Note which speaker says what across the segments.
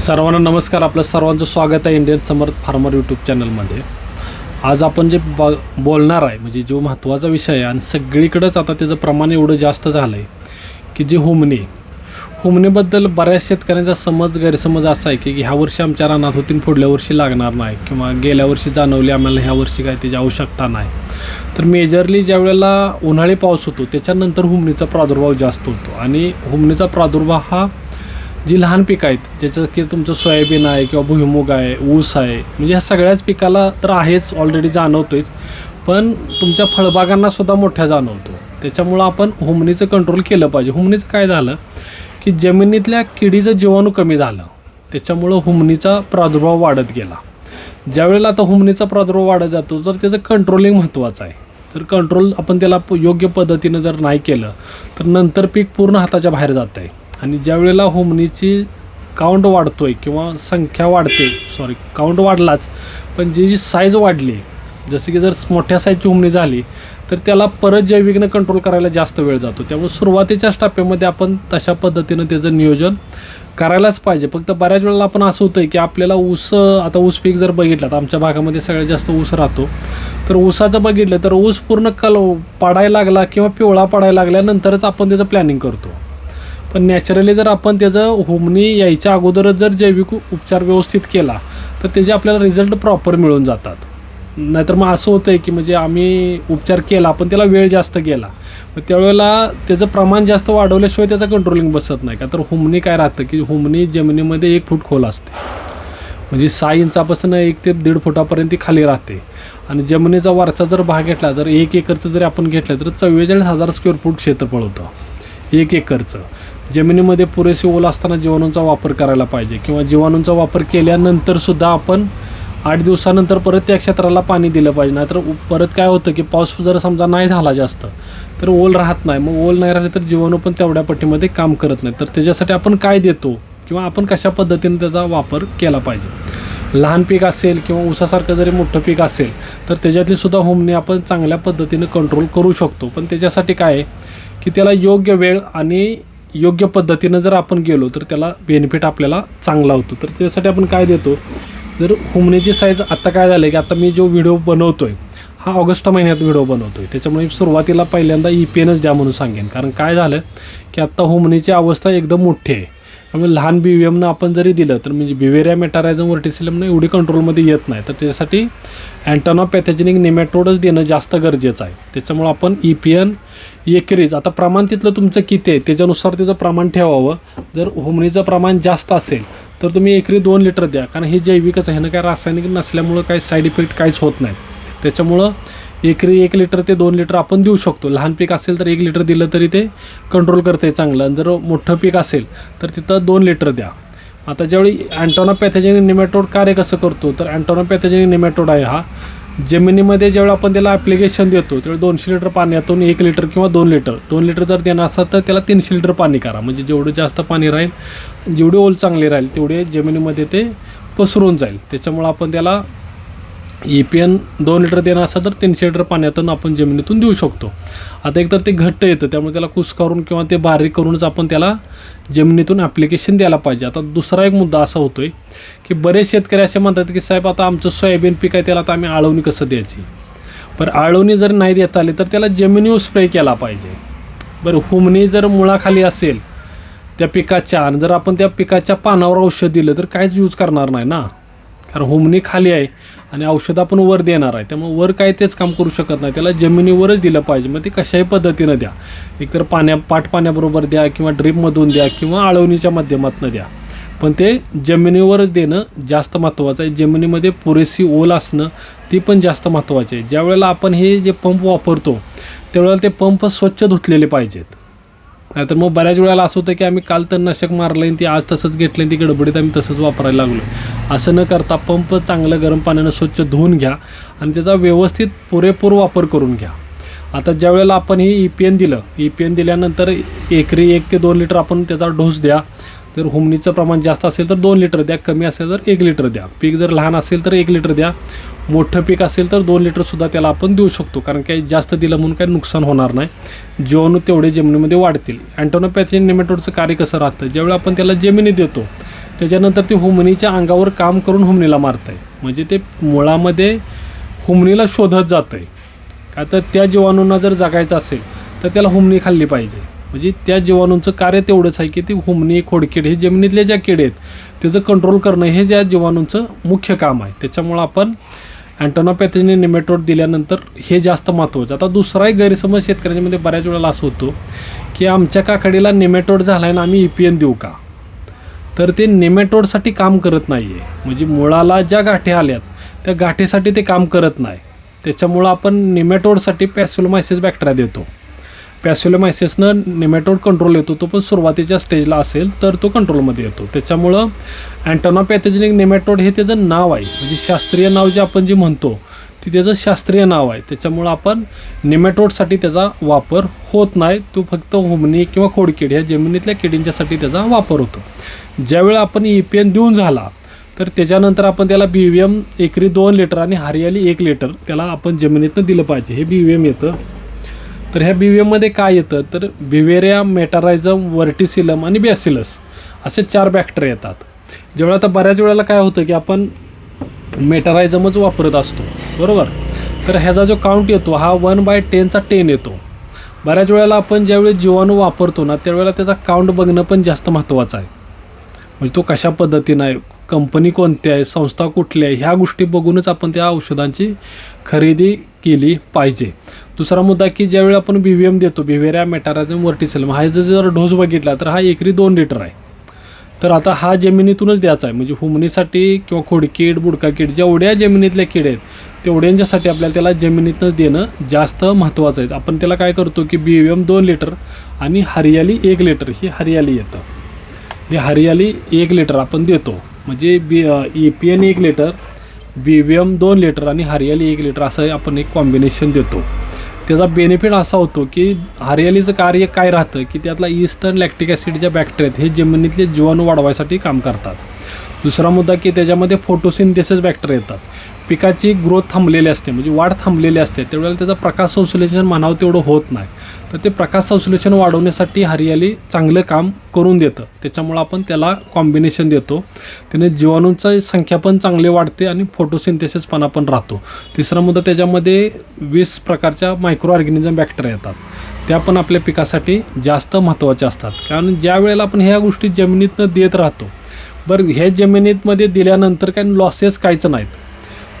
Speaker 1: सर्वांना नमस्कार. आपलं सर्वांचं स्वागत आहे इंडियन समर्थ फार्मर यूट्यूब चॅनलमध्ये आज आपण जे ब बोलणार आहे म्हणजे जो महत्त्वाचा विषय आहे आणि सगळीकडंच आता त्याचं प्रमाण एवढं जास्त झालं आहे की जे हुमणी. हुमणीबद्दल बऱ्याच शेतकऱ्यांचा समज गैरसमज असा आहे की ह्या वर्षी आमच्या रानात होती आणि पुढल्या वर्षी लागणार नाही किंवा गेल्या वर्षी जाणवली आम्हाला ह्या वर्षी काय त्याची आवश्यकता नाही. तर मेजरली ज्या वेळेला उन्हाळी पाऊस होतो त्याच्यानंतर हुमणीचा प्रादुर्भाव जास्त होतो. आणि हुमणीचा प्रादुर्भाव हा जी लहान पिकं आहेत ज्याचं की तुमचं सोयाबीन आहे किंवा भुईमुग आहे ऊस आहे म्हणजे ह्या सगळ्याच पिकाला तर आहेच ऑलरेडी जाणवतोच पण तुमच्या फळबागांना सुद्धा मोठ्या जाणवतो. त्याच्यामुळं आपण हुमणीचं कंट्रोल केलं पाहिजे. हुमणीचं काय झालं की जमिनीतल्या किडीचं जीवाणू कमी झालं. त्याच्यामुळं हुमणीचा प्रादुर्भाव वाढत गेला. ज्यावेळेला आता हुमणीचा प्रादुर्भाव वाढत जातो तर त्याचं कंट्रोलिंग महत्त्वाचं आहे. तर कंट्रोल आपण त्याला प- योग्य पद्धतीनं जर नाही केलं तर नंतर पीक पूर्ण हाताच्या बाहेर जात आहे आणि ज्या वेळेला होमनीची काउंट आहे किंवा संख्या वाढते सॉरी काउंट वाढलाच पण जी जी साईज वाढली जसं की जर मोठ्या साईजची हुमणी झाली तर त्याला परत जैविकनं कंट्रोल करायला जास्त वेळ जातो. त्यामुळे सुरुवातीच्या टप्प्यामध्ये आपण तशा पद्धतीनं त्याचं नियोजन करायलाच पाहिजे. फक्त बऱ्याच वेळेला आपण असं होतं की आपल्याला ऊस आता ऊस पीक जर बघितलं तर आमच्या भागामध्ये सगळ्यात जास्त ऊस राहतो. तर ऊसाचं बघितलं तर ऊस पूर्ण कल पडायला लागला किंवा पिवळा पडायला लागल्यानंतरच आपण त्याचं प्लॅनिंग करतो. पण नॅचरली जर आपण त्याचं होमनी यायच्या अगोदरच जर जैविक उपचार व्यवस्थित केला तर त्याचे आपल्याला रिझल्ट प्रॉपर मिळून जातात. नाहीतर मग असं होतं आहे की म्हणजे आम्ही उपचार केला पण त्याला वेळ जास्त गेला. मग त्यावेळेला त्याचं प्रमाण जास्त वाढवल्याशिवाय त्याचं कंट्रोलिंग बसत नाही का? तर हुमणी काय राहतं की हुमणी जमिनीमध्ये एक फूट खोल असते. म्हणजे सहा इंचापासून एक ते दीड फुटापर्यंत ती खाली राहते. आणि जमिनीचा वरचा जर भाग घेतला तर एक एकरचं जरी आपण घेतलं तर चव्वेचाळीस हजार स्क्वेअर फूट क्षेत्रफळ होतं. एक एकरचं. जमिनीमध्ये पुरेसे ओल असताना जीवाणूंचा वापर करायला पाहिजे किंवा जीवाणूंचा वापर केल्यानंतर सुद्धा आपण आठ दिवसानंतर परत त्या क्षेत्राला पाणी दिलं पाहिजे. नाहीतर परत काय होतं की पाऊस जर समजा नाही झाला जास्त तर ओल राहत नाही. मग ओल नाही राहिले तर जीवाणू पण तेवढ्या पट्टीमध्ये काम करत नाही तर त्याच्यासाठी आपण काय देतो किंवा आपण कशा पद्धतीने त्याचा वापर केला पाहिजे? लहान पीक असेल किंवा ऊसासारखं जरी मोठं पीक असेल तर त्याच्यातली सुद्धा होमने आपण चांगल्या पद्धतीने कंट्रोल करू शकतो. पण त्याच्यासाठी काय आहे की त्याला योग्य वेळ आणि योग्य पद्धतीनं जर आपण गेलो तर त्याला बेनिफिट आपल्याला चांगला होतो. तर त्यासाठी आपण काय देतो? जर हुमण्याची साईज आत्ता काय झालं की आता मी जो व्हिडिओ बनवतो आहे हा ऑगस्ट महिन्यात व्हिडिओ बनवतोय. त्याच्यामुळे सुरुवातीला पहिल्यांदा ई पी एनच द्या म्हणून सांगेन. कारण काय झालं की आत्ता हुमणीची अवस्था एकदम मोठी आहे. त्यामुळे लहान बी व्ही एमनं आपण जरी दिलं तर म्हणजे बिवेरिया मेटारायझम वर्टिसिलमनं एवढी कंट्रोलमध्ये येत नाही. तर त्याच्यासाठी अँटॉना पॅथॅजेनिक निमॅटोडच देणं जास्त गरजेचं आहे. त्याच्यामुळं आपण ई पी एन एकरीज आता प्रमाण तिथलं तुमचं किती आहे त्याच्यानुसार त्याचं प्रमाण ठेवावं. जर होमनीचं प्रमाण जास्त असेल तर तुम्ही एकरी दोन लिटर द्या. कारण हे जैविकच आहे. ना काय रासायनिक नसल्यामुळं काही साईड इफेक्ट काहीच होत नाही त्याच्यामुळं एकरी एक लिटर ते दोन लिटर आपण देऊ शकतो. लहान पीक असेल तर एक लिटर दिलं तरी ते कंट्रोल करते चांगलं. आणि जर मोठं पीक असेल तर तिथं दोन लिटर द्या. आता ज्यावेळी अँटोना पॅथेजेनिक निमॅटोड कार्य कसं करतो तर अँटोना पॅथेजेनिक निमॅटोड आहे हा. जमिनीमध्ये ज्यावेळी आपण त्याला ॲप्लिकेशन देतो त्यावेळी दोनशे लिटर पाण्यातून एक लिटर किंवा दोन लिटर. दोन लिटर जर देणार असाल तर त्याला तीनशे लिटर पाणी करा. म्हणजे जेवढं जास्त पाणी राहील जेवढी ओल चांगले राहील तेवढे जमिनीमध्ये ते पसरून जाईल. त्याच्यामुळं आपण त्याला ई पी एन दोन लिटर देणं असं तर तीनशे लिटर पाण्यातून आपण जमिनीतून देऊ शकतो. आता एकतर ते घट्ट येतं त्यामुळे त्याला कुस्कारून किंवा ते बारीक करूनच आपण त्याला जमिनीतून ॲप्लिकेशन द्यायला पाहिजे. आता दुसरा एक मुद्दा असा होतो आहे की बरेच शेतकरी असे म्हणतात की साहेब आता आमचं सोयाबीन पीक आहे त्याला आता आम्ही आळवणी कसं द्यायची? बरं आळवणी जर नाही देता आली तर त्याला जमिनीवर स्प्रे केला पाहिजे. बरं हुमणी जर मुळाखाली असेल त्या पिकाच्या आणि जर आपण त्या पिकाच्या पानावर औषध दिलं तर काहीच यूज करणार नाही ना? कारण होमनी खाली आहे आणि औषध आपण वर देणार आहे. त्यामुळे वर काय तेच काम करू शकत नाही. त्याला जमिनीवरच दिलं पाहिजे. मग ते कशाही पद्धतीनं द्या. एकतर पाण्या पाट पाण्याबरोबर द्या किंवा ड्रीपमधून द्या किंवा आळवणीच्या माध्यमातून द्या. पण ते जमिनीवर देणं जास्त महत्त्वाचं आहे. जमिनीमध्ये पुरेशी ओल असणं ती पण जास्त महत्त्वाची आहे. ज्या वेळेला आपण हे जे पंप वापरतो त्यावेळेला ते पंप स्वच्छ धुतलेले पाहिजेत. नाहीतर मग बऱ्याच वेळेला असं होतं की आम्ही काल तर नशक मारलं आणि ती आज तसंच घेतलं आणि ती गडबडीत आम्ही तसंच वापरायला लागलो असं न करता पंप चांगलं गरम पाण्यानं स्वच्छ धुवून घ्या आणि त्याचा व्यवस्थित पुरेपूर वापर करून घ्या. आता ज्या वेळेला आपण हे ई पी एन दिलं ई पी एन दिल्यानंतर एकरी एक ते दोन लिटर आपण त्याचा डोस द्या. जर हुमणीचं प्रमाण जास्त असेल तर दोन लिटर द्या कमी असेल तर एक लिटर द्या. पीक जर लहान असेल तर एक लिटर द्या. मोठं पीक असेल तर दोन लिटरसुद्धा त्याला आपण देऊ शकतो कारण काही जास्त दिलं म्हणून काही नुकसान होणार नाही. जीवाणू तेवढे जमिनीमध्ये वाढतील. अँटोनोपॅथी नेमेटोडचं कार्य कसं राहतं? ज्यावेळी आपण त्याला जमिनी देतो त्याच्यानंतर ते हुमणीच्या अंगावर काम करून हुमणीला मारत आहे म्हणजे ते मुळामध्ये हुमणीला शोधत जातं आहे का तर त्या जीवाणूंना जर जगायचं असेल तर त्याला हुमणी खाल्ली पाहिजे. म्हणजे त्या जीवाणूंचं कार्य तेवढंच आहे की ती हुमणी खोडकीड हे जमिनीतले ज्या किडे आहेत त्याचं कंट्रोल करणं हे त्या जीवाणूंचं मुख्य काम आहे. त्याच्यामुळं आपण अँटोनॉपॅथीने निमेटोड दिल्यानंतर हे जास्त महत्त्वाचं आता दुसराही गैरसमज शेतकऱ्यांच्यामध्ये बऱ्याच वेळेला असं होतो की आमच्या काकडीला निमेटोड झाला आहे ना आम्ही ई पी एन देऊ का? तर ते नेमॅटोडसाठी काम करत नाही आहे म्हणजे मुळाला ज्या गाठी आल्यात त्या गाठीसाठी ते काम करत नाही. त्याच्यामुळं आपण नेमॅटोडसाठी पॅस्युलोमायसिस बॅक्टेरिया देतो. पॅस्युलोमायसिसनं नेमॅटोड कंट्रोल येतो तो पण सुरुवातीच्या स्टेजला असेल तर तो कंट्रोलमध्ये येतो. त्याच्यामुळं अँटोनापॅथोजेनिक नेमॅटोड हे त्याचं नाव आहे. म्हणजे शास्त्रीय नाव जे आपण जे म्हणतो ती त्याचं शास्त्रीय नाव आहे. त्याच्यामुळं आपण निमॅटोडसाठी त्याचा वापर होत नाही. तो फक्त हुमणी किंवा खोडकीड ह्या जमिनीतल्या किडींच्यासाठी त्याचा वापर होतो. ज्यावेळी आपण ई पी एन देऊन झाला तर त्याच्यानंतर आपण त्याला बी व्ही एम एकरी दोन लिटर आणि हरियाली एक लिटर त्याला आपण जमिनीतनं दिलं पाहिजे. हे बी व्ही एम येतं. तर ह्या बी व्ही एममध्ये काय येतं? तर बिवेरिया मेटारायझम वर्टिसिलम आणि बॅसिलस असे चार बॅक्टेरिया येतात. जेवढा आता बऱ्याच वेळेला काय होतं की आपण मेटरायझमच वापरत असतो. बरोबर? तर ह्याचा जो काउंट येतो हा वन बाय टेनचा टेन येतो. बऱ्याच वेळेला आपण ज्यावेळी जीवाणू वापरतो ना त्यावेळेला त्याचा काउंट बघणं पण जास्त महत्त्वाचं आहे. म्हणजे तो कशा पद्धतीनं आहे कंपनी कोणती आहे संस्था कुठली आहे ह्या गोष्टी बघूनच आपण त्या औषधांची खरेदी केली पाहिजे. दुसरा मुद्दा की ज्यावेळी आपण बी व्ही एम देतो बिव्हेरिया मेटारायझम वर्टिसेलम हा जर डोस बघितला तर हा एकरी दोन लिटर आहे. तर आता हा जमिनीतूनच द्यायचा आहे. म्हणजे हुमणीसाठी किंवा खोडकीड बुडकाकीड जेवढ्या जमिनीतल्या किड आहेत तेवढ्यांच्यासाठी आपल्याला त्याला जमिनीतनं देणं जास्त महत्त्वाचं आहे. आपण त्याला काय करतो की बी एम दोन लिटर आणि हरियाली एक लिटर ही हरियाली येतं. हे हरियाली एक लिटर आपण देतो. म्हणजे बी ई पी एन एक लिटर बी व्ही एम दोन लिटर आणि हरियाली एक लिटर असं आपण एक कॉम्बिनेशन देतो. त्याचा बेनिफिट असा होतो की हरियालीचं कार्य काय राहतं की त्यातला ईस्टर्न लॅक्टिक ॲसिडच्या बॅक्टेरियात हे जमिनीतले जीवाणू वाढवायसाठी काम करतात. दुसरा मुद्दा की त्याच्यामध्ये फोटोसिंथेसिस बॅक्टेरिया येतात. पिकाची ग्रोथ थांबलेली असते म्हणजे वाढ थांबलेली असते त्यावेळेला त्याचं प्रकाश संश्लेषण म्हणावं तेवढं होत नाही. तर ते प्रकाश संश्लेषण वाढवण्यासाठी हरियाली चांगलं काम करून देतं. त्याच्यामुळं आपण त्याला कॉम्बिनेशन देतो. त्याने जीवाणूंची संख्या पण चांगली वाढते आणि फोटोसिंथेसिसपणा पण राहतो. तिसरा मुद्दा त्याच्यामध्ये वीस प्रकारच्या मायक्रो ऑर्गॅनिझम बॅक्टेरिया येतात. त्या पण आपल्या पिकासाठी जास्त महत्त्वाच्या असतात. कारण ज्या वेळेला आपण ह्या गोष्टी जमिनीतनं देत राहतो बरं ह्या जमिनीतमध्ये दिल्यानंतर काही लॉसेस काहीच नाहीत.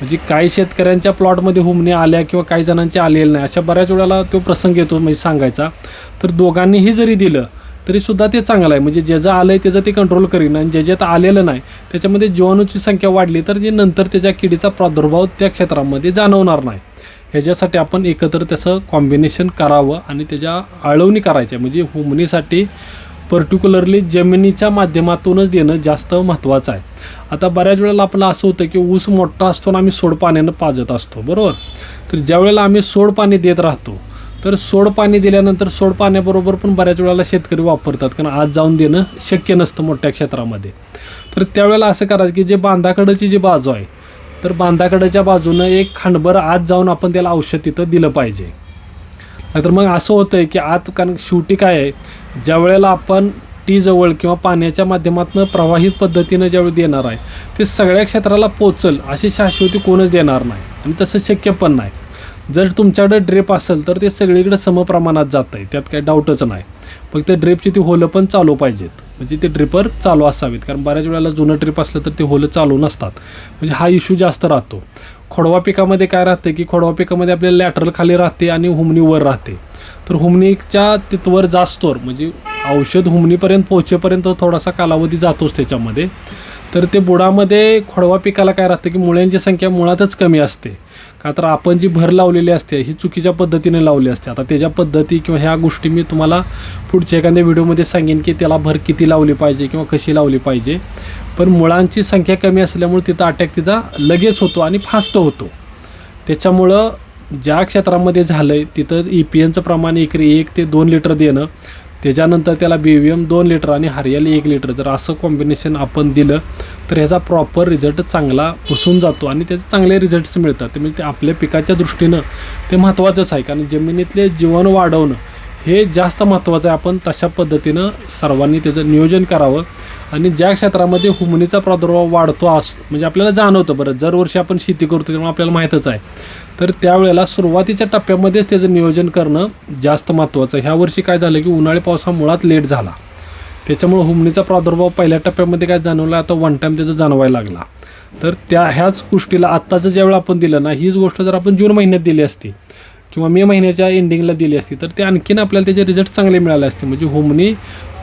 Speaker 1: म्हणजे काही शेतकऱ्यांच्या प्लॉटमध्ये हुमने आल्या किंवा काही जणांच्या आलेल्या नाही अशा बऱ्याच वेळेला तो प्रसंग येतो म्हणजे सांगायचा. तर दोघांनीही जरी दिलं तरीसुद्धा ते चांगलं आहे. म्हणजे ज्याचं आलं आहे त्याचं ते कंट्रोल करीन आणि ज्याच्यात आलेलं नाही त्याच्यामध्ये जीवाणूची संख्या वाढली तर जे नंतर त्याच्या किडीचा प्रादुर्भाव त्या क्षेत्रामध्ये जाणवणार नाही. ह्याच्यासाठी आपण एकत्र त्याचं कॉम्बिनेशन करावं आणि त्याच्या आळवणी करायच्या. म्हणजे हुमणीसाठी पर्टिक्युलरली जमिनीच्या माध्यमातूनच देणं जास्त महत्त्वाचं आहे. आता बऱ्याच वेळेला आपलं असं होतं की ऊस मोठा असतो आणि आम्ही सोड पाण्यानं पाजत असतो बरोबर? तर ज्यावेळेला आम्ही सोड पाणी देत राहतो तर सोड पाणी दिल्यानंतर सोड पाण्याबरोबर पण बऱ्याच वेळेला शेतकरी वापरतात कारण आज जाऊन देणं शक्य नसतं मोठ्या क्षेत्रामध्ये. तर त्यावेळेला असं करायचं की जे बांधाकडची जी बाजू आहे तर बांधाकडच्या बाजूनं एक खांडभर आत जाऊन आपण त्याला औषध तिथं दिलं पाहिजे. नाहीतर मग असं होतं आहे की आत कारण शेवटी काय आहे ज्या वेळेला आपण टीजवळ किंवा पाण्याच्या माध्यमातून प्रवाहित पद्धतीनं ज्यावेळी देणार आहे ते सगळ्या क्षेत्राला पोचल अशी शाश्वती कोणच देणार नाही आणि तसं शक्य पण नाही. जर तुमच्याकडे ड्रिप असेल तर ते सगळीकडे समप्रमाणात जात आहे त्यात काही डाऊटच नाही. फक्त ड्रिपची ती होलं पण चालू पाहिजेत. म्हणजे ते ड्रिपर चालू असावेत कारण बऱ्याच वेळेला जुनं ड्रिप असलं तर ते होलं चालू नसतात. म्हणजे हा इश्यू जास्त राहतो. खोडवा पिकामध्ये काय राहतं की खोडवा पिकामध्ये आपल्याला लॅटरल खाली राहते आणि हुमणी वर राहते. तर हुमणीच्या तिथवर जास्तोर म्हणजे औषध हुमणीपर्यंत पोहोचेपर्यंत थोडासा कालावधी जातोच त्याच्यामध्ये. तर ते बुडामध्ये खोडवा पिकाला काय राहतं की मुळ्यांची संख्या मुळातच कमी असते. का तर आपण जी भर लावलेली असते ही चुकीच्या पद्धतीने लावली असते. आता त्याच्या पद्धती किंवा ह्या गोष्टी मी तुम्हाला पुढच्या एखाद्या व्हिडिओमध्ये सांगेन की त्याला भर किती लावली पाहिजे किंवा कशी लावली पाहिजे. पण मुळांची संख्या कमी असल्यामुळे तिथं अटॅक तिचा लगेच होतो आणि फास्ट होतो. त्याच्यामुळं ज्या क्षेत्रामध्ये झालं आहे तिथं ई पी एनचं प्रमाण एकरी एक ते दोन लिटर देणं त्याच्यानंतर त्याला बी व्ही एम दोन लिटर आणि हरियाली एक लिटर. जर असं कॉम्बिनेशन आपण दिलं तर ह्याचा प्रॉपर रिझल्ट चांगला पुसून जातो आणि त्याचे चांगले रिझल्ट्स मिळतात. ते म्हणजे ते आपल्या पिकाच्या दृष्टीनं ते महत्त्वाचंच आहे. कारण जमिनीतले जीवन वाढवणं हे जास्त महत्त्वाचं आहे. आपण तशा पद्धतीनं सर्वांनी त्याचं नियोजन करावं. आणि ज्या क्षेत्रामध्ये हुमणीचा प्रादुर्भाव वाढतो अस म्हणजे आपल्याला जाणवतं बरं दरवर्षी आपण शेती करतो त्यामुळे आपल्याला माहीतच आहे. तर त्यावेळेला सुरुवातीच्या टप्प्यामध्येच त्याचं नियोजन करणं जास्त महत्त्वाचं आहे. ह्या वर्षी काय झालं की उन्हाळी पावसा मुळात लेट झाला. त्याच्यामुळे हुमणीचा प्रादुर्भाव पहिल्या टप्प्यामध्ये काय जाणवला आता वन टाईम त्याचं जाणवायला लागला. तर त्या ह्याच गोष्टीला आत्ताचं ज्यावेळेला आपण दिलं ना हीच गोष्ट जर आपण जून महिन्यात दिली असती किंवा मे महिन्याच्या एंडिंगला दिली असती तर ते आणखीन आपल्याला त्याचे रिझल्ट चांगले मिळाले असते. म्हणजे होमनी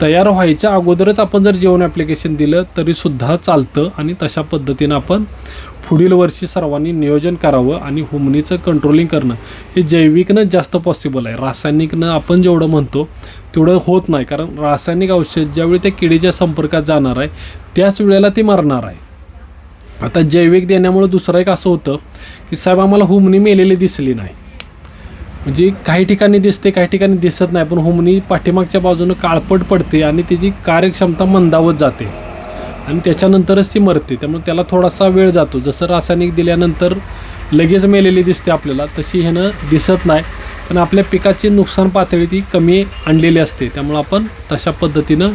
Speaker 1: तयार व्हायच्या अगोदरच आपण जर जेवण ॲप्लिकेशन दिलं तरीसुद्धा चालतं आणि तशा पद्धतीनं आपण पुढील वर्षी सर्वांनी नियोजन करावं आणि होमनीचं कंट्रोलिंग करणं हे जैविकनं जास्त पॉसिबल आहे. रासायनिकनं आपण जेवढं म्हणतो तेवढं होत नाही. कारण रासायनिक औषध ज्यावेळी त्या किडीच्या संपर्कात जाणार आहे त्याच वेळेला ते मारणार आहे. आता जैविक देण्यामुळं दुसरं एक असं होतं की साहेब आम्हाला हुमनी मेलेली दिसली नाही. म्हणजे काही ठिकाणी दिसते काही ठिकाणी दिसत नाही पण हुमणी पाठीमागच्या बाजूनं काळपट पडते आणि त्याची कार्यक्षमता मंदावत जाते. आणि त्याच्यानंतरच ती मरते त्यामुळे त्याला थोडासा वेळ जातो. जसं रासायनिक दिल्यानंतर लगेच मेलेली दिसते आपल्याला तशी ह्यानं दिसत नाही. पण आपल्या पिकाची नुकसान पातळी ती कमी आणलेली असते त्यामुळं आपण तशा पद्धतीनं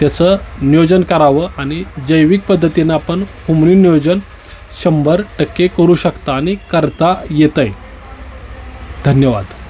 Speaker 1: त्याचं नियोजन करावं आणि जैविक पद्धतीनं आपण हुमणी नियोजन शंभर टक्के करू शकता आणि करता येतं आहे धन्यवाद.